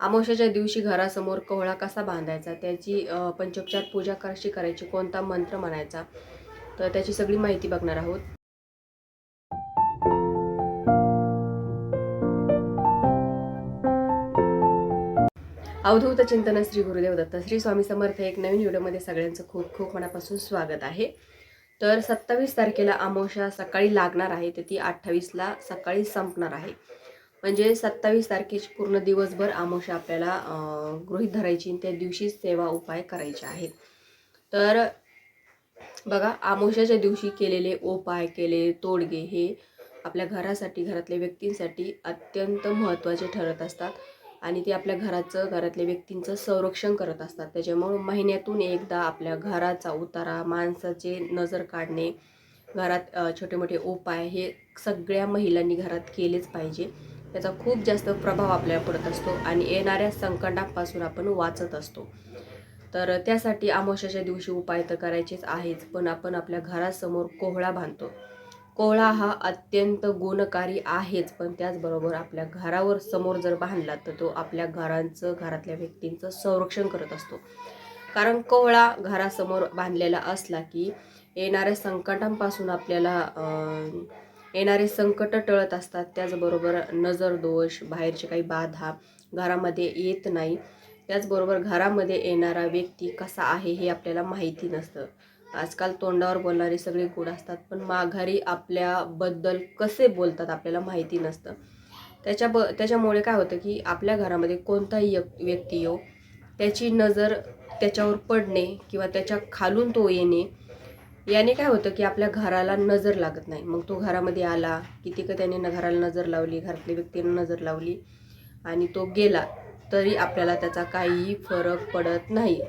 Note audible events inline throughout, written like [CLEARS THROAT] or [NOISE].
अमावस्याच्या दिवशी घरासमोर कोहळा कसा बांधायचा? त्याची पंचोपचार पूजा कशी करायची? कोणता मंत्र म्हणायचा? तर त्याची सगळी माहिती बघणार आहोत. अवधूत चिंतन श्री गुरुदेव दत्त. श्री स्वामी समर्थ एक नवीन व्हिडिओमध्ये सगळ्यांचं खूप खूप मनापासून स्वागत आहे. तर सत्तावीस तारखेला अमावस्या सकाळी लागणार आहे तर ती अठ्ठावीसला सकाळी संपणार आहे. म्हणजे सत्तावीस तारखेची पूर्ण दिवसभर अमावस्या आपल्याला गृहीत धरायची आणि त्या दिवशीच सेवा उपाय करायचे आहेत. तर बघा आमोशाच्या दिवशी केलेले उपाय केले तोडगे हे आपल्या घरासाठी घरातल्या व्यक्तींसाठी अत्यंत महत्त्वाचे ठरत असतात. आणि ते आपल्या घराचं घरातल्या व्यक्तींचं संरक्षण करत असतात. त्याच्यामुळं महिन्यातून एकदा आपल्या घराचा उतारा माणसाचे नजर काढणे घरात छोटे मोठे उपाय हे सगळ्या महिलांनी घरात केलेच पाहिजे. त्याचा खूप जास्त प्रभाव आपल्याला पडत असतो आणि येणाऱ्या संकटापासून आपण वाचत असतो. तर त्यासाठी आमोशाच्या दिवशी उपाय तर करायचेच आहेच पण आपण आपल्या घरासमोर कोहळा बांधतो. कोहळा हा अत्यंत गुणकारी आहेच पण त्याचबरोबर आपल्या घरावर समोर जर बांधला तर तो आपल्या घरांचं घरातल्या व्यक्तींचं संरक्षण करत असतो. कारण कोहळा घरासमोर बांधलेला असला की येणाऱ्या संकटांपासून आपल्याला अं, येणारे संकट टळत असतात. त्याचबरोबर नजर दोष बाहेरचे काही बाधा घरामध्ये येत नाही. त्याचबरोबर घरामध्ये येणारा व्यक्ती कसा आहे हे आपल्याला माहिती नसतं. आजकाल तोंडावर बोलणारे सगळे गुण असतात पण माघारी आपल्याबद्दल कसे बोलतात आपल्याला माहिती नसतं. त्याच्या ब त्याच्यामुळे काय होतं की आपल्या घरामध्ये कोणताही व्यक्ती येऊ त्याची नजर त्याच्यावर पडणे किंवा त्याच्या खालून तो येणे याने काय होतं की आपल्या घराला नजर लागत नाही. मग तो घरामध्ये आला किती का त्याने न- घराला नजर लावली घरातल्या व्यक्तीने नजर लावली आणि तो गेला तरी आपल्याला त्याचा काहीही फरक पडत नाही.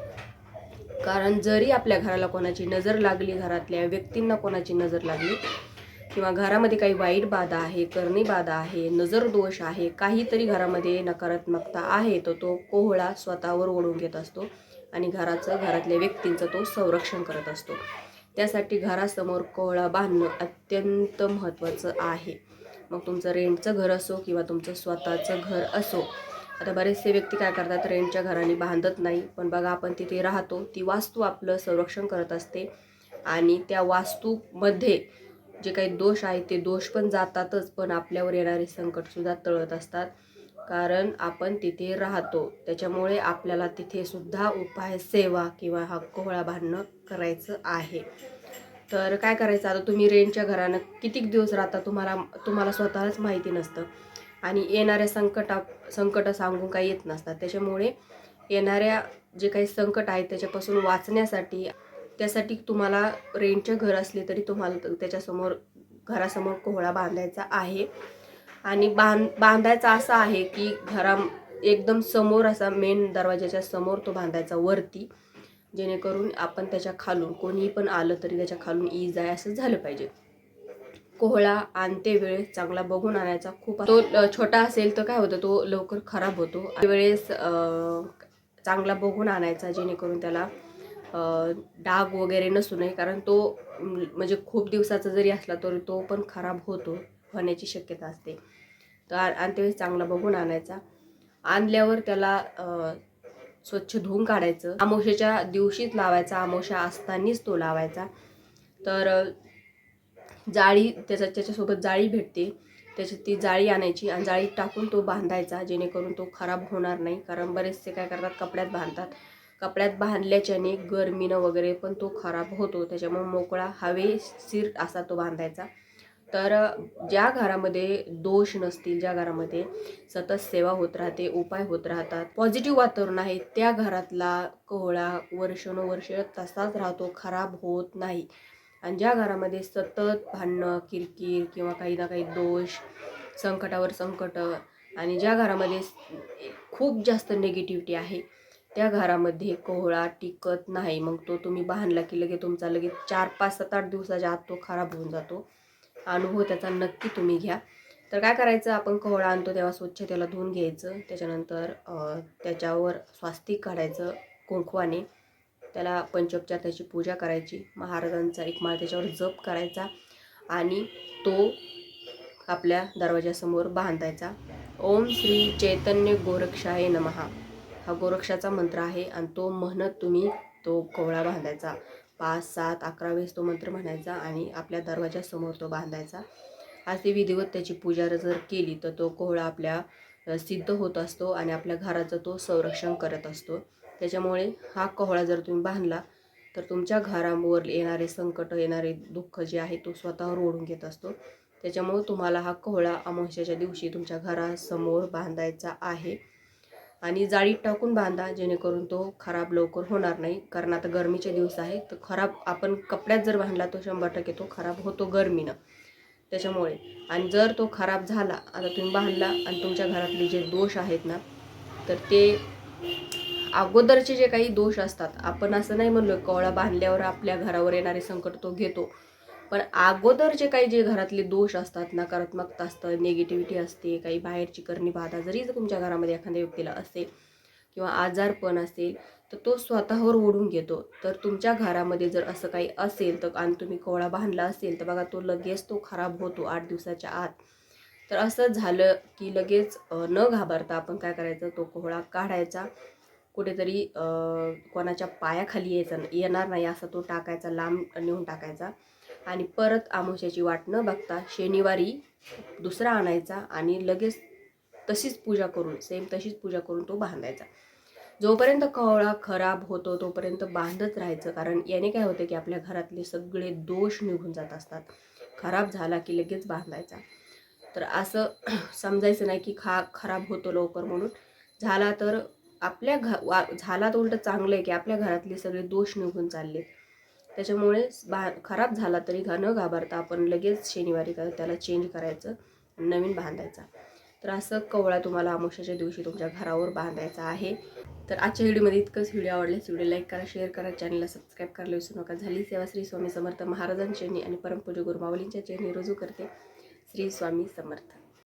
कारण जरी आपल्या घराला कोणाची नजर लागली घरातल्या व्यक्तींना कोणाची नजर लागली किंवा घरामध्ये काही वाईट बाधा आहे करणी बाधा आहे नजर दोष आहे काहीतरी घरामध्ये नकारात्मकता आहे तर तो कोहळा स्वतःवर ओढून घेत असतो आणि घराचं घरातल्या व्यक्तींचं तो संरक्षण करत असतो. त्यासाठी घरासमोर कोहळा बांधणं अत्यंत महत्त्वाचं आहे. मग तुमचं रेंटचं घर असो किंवा तुमचं स्वतःचं घर असो आता बरेचसे व्यक्ती काय करतात रेंटच्या घराने बांधत नाही. पण बघा आपण तिथे राहतो ती वास्तू आपलं संरक्षण करत असते. आणि त्या वास्तूमध्ये जे काही दोष आहेत ते दोष पण जातातच पण आपल्यावर येणारे संकटसुद्धा तळत असतात. कारण आपण तिथे राहतो. त्याच्यामुळे आपल्याला तिथे सुद्धा उपाय सेवा किंवा हा कोहळा बांधणं करायचं आहे. तर काय करायचं? आता तुम्ही रेंटच्या घरानं कितीक दिवस राहता तुम्हाला तुम्हाला स्वतःलाच माहिती नसतं. आणि येणाऱ्या संकटा संकटं सांगून काही येत नसतात. त्याच्यामुळे येणाऱ्या जे काही संकट आहेत त्याच्यापासून वाचण्यासाठी त्यासाठी तुम्हाला रेंटचे घर असले तरी तुम्हाला त्याच्यासमोर घरासमोर कोहळा बांधायचा आहे. आणि बांध बांधायचा असा आहे की घरा एकदम समोर असा मेन दरवाजाच्या समोर तो बांधायचा वरती जेणेकरून आपण त्याच्या खालून कोणीही पण आलं तरी त्याच्या खालून ई जाय असं झालं पाहिजे. कोहळा आणते वेळेस चांगला बघून आणायचा. खूप तो छोटा असेल तर काय होतं तो लवकर खराब होतो. वेळेस चांगला बघून आणायचा जेणेकरून त्याला डाग वगैरे नसू नये कारण तो म्हणजे खूप दिवसाचा जरी असला तरी तो पण खराब होतो. होण्याची शक्यता असते. तर आणि आणते चांगला बघून आणायचा. आणल्यावर त्याला स्वच्छ धुवून काढायचं. आमोशाच्या दिवशीच लावायचा. आमोशा असतानाच तो लावायचा. तर जाळी त्याच्या त्याच्यासोबत जाळी भेटते. त्याची ती जाळी आणायची आणि जाळीत टाकून तो बांधायचा जेणेकरून तो खराब होणार नाही. कारण बरेचसे काय करतात कपड्यात बांधतात. कपड्यात बांधल्याच्याने गरमीनं वगैरे पण तो खराब होतो. त्याच्यामुळे मोकळा हवेशीर असा तो बांधायचा. तर ज्या घरामध्ये दोष नसतील ज्या घरामध्ये सतत सेवा होत राहते उपाय होत राहतात पॉझिटिव्ह वातावरण आहे त्या घरातला कोहळा वर्षानुवर्ष तसाच राहतो खराब होत नाही. आणि ज्या घरामध्ये सतत भांडणं किरकिर किंवा काही ना काही दोष संकटावर संकट आणि ज्या घरामध्ये खूप जास्त निगेटिव्हिटी आहे त्या घरामध्ये कोहळा टिकत नाही. मग तो तुम्ही बांधला की लगेच तुमचा लगेच चार पाच सात आठ दिवसाच्या आत तो खराब होऊन जातो. अनुभव हो, त्याचा नक्की तुम्ही घ्या. तर काय करायचं आपण कोहळा आणतो तेव्हा स्वच्छ त्याला धुवून घ्यायचं. त्याच्यानंतर त्याच्यावर स्वास्तिक काढायचं कुंकवाने. त्याला पंचोपचार त्याची पूजा करायची. महाराजांचा एक माळ त्याच्यावर जप करायचा आणि तो आपल्या दरवाजासमोर बांधायचा. ओम श्री चैतन्य गोरक्षाय नमहा हा गोरक्षाचा मंत्र आहे आणि तो म्हणत तुम्ही तो कोवळा बांधायचा. पाच सात अकरा वेळेस तो मंत्र म्हणायचा आणि आपल्या दरवाजासमोर तो बांधायचा. आज विधिवत त्याची पूजा जर केली तर तो कोहळा आपल्या सिद्ध होत असतो आणि आपल्या घराचं तो संरक्षण करत असतो. त्याच्यामुळे हा कोहळा जर तुम्ही बांधला तर तुमच्या घरावर येणारे संकट येणारे दुःख जे आहे तो स्वतःवर ओढून घेत असतो. त्याच्यामुळे तुम्हाला हा कोहळा अमावस्याच्या दिवशी तुमच्या घरासमोर बांधायचा आहे. आणि जाळीत टाकून बांधा जेणेकरून तो खराब लवकर होणार नाही. कारण आता गरमीचे दिवस आहे तर खराब आपण कपड्यात जर बांधला तो शंभर टक्के तो खराब होतो गरमीनं. त्याच्यामुळे. आणि जर तो खराब झाला आता तुम्ही बांधला आणि तुमच्या घरातले जे दोष आहेत ना तर ते अगोदरचे जे काही दोष असतात आपण असं नाही म्हणलो कवळा बांधल्यावर आपल्या घरावर येणारे संकट तो घेतो. पण अगोदर जे काही जे घरातले दोष असतात नकारात्मकता असतं निगेटिव्हिटी असते काही बाहेरची करणी बाधा जरी जर तुमच्या घरामध्ये एखाद्या व्यक्तीला असेल किंवा आजारपण असेल तर तो स्वतःवर ओढून घेतो. तर तुमच्या घरामध्ये जर असं काही असेल तर आणि तुम्ही कोवळा बांधला असेल तर बघा तो लगेच तो खराब होतो आठ दिवसाच्या आत. तर असं झालं की लगेच न घाबरता आपण काय करायचं तो कोहळा काढायचा. कुठेतरी कोणाच्या पायाखाली यायचा येणार नाही असा तो टाकायचा लांब नेऊन टाकायचा. आणि परत आमोश्याची वाट न बघता शनिवारी दुसरा आणायचा आणि लगेच तशीच पूजा करून सेम तशीच पूजा करून तो बांधायचा. जोपर्यंत कवळा खराब होतो तोपर्यंत बांधत राहायचं. कारण याने काय होतं की आपल्या घरातले सगळे दोष निघून जात असतात. खराब झाला की लगेच बांधायचा. तर असं [CLEARS THROAT] समजायचं नाही की खा खराब होतो लवकर म्हणून. झाला तर आपल्या घ वा झाला तर उलट चांगलं आहे की आपल्या घरातले सगळे दोष निघून चालले त्याच्यामुळे बा खराब झाला तरी घा न घाबरता आपण लगेच शनिवारी त्याला चेंज करायचं आणि नवीन बांधायचा. तर असं कवळा तुम्हाला अमावस्याच्या दिवशी तुमच्या घरावर बांधायचा आहे. तर आजच्या व्हिडिओमध्ये इतकंच. व्हिडिओ आवडल्यास व्हिडिओ लाईक करा शेअर करा चॅनलला सबस्क्राईब करायला विसरू नका. झाली सेवा श्री स्वामी समर्थ महाराजांच्या चरणी आणि परमपूज्य गुरुमावलींच्या चेनी रुजू करते श्री स्वामी समर्थ.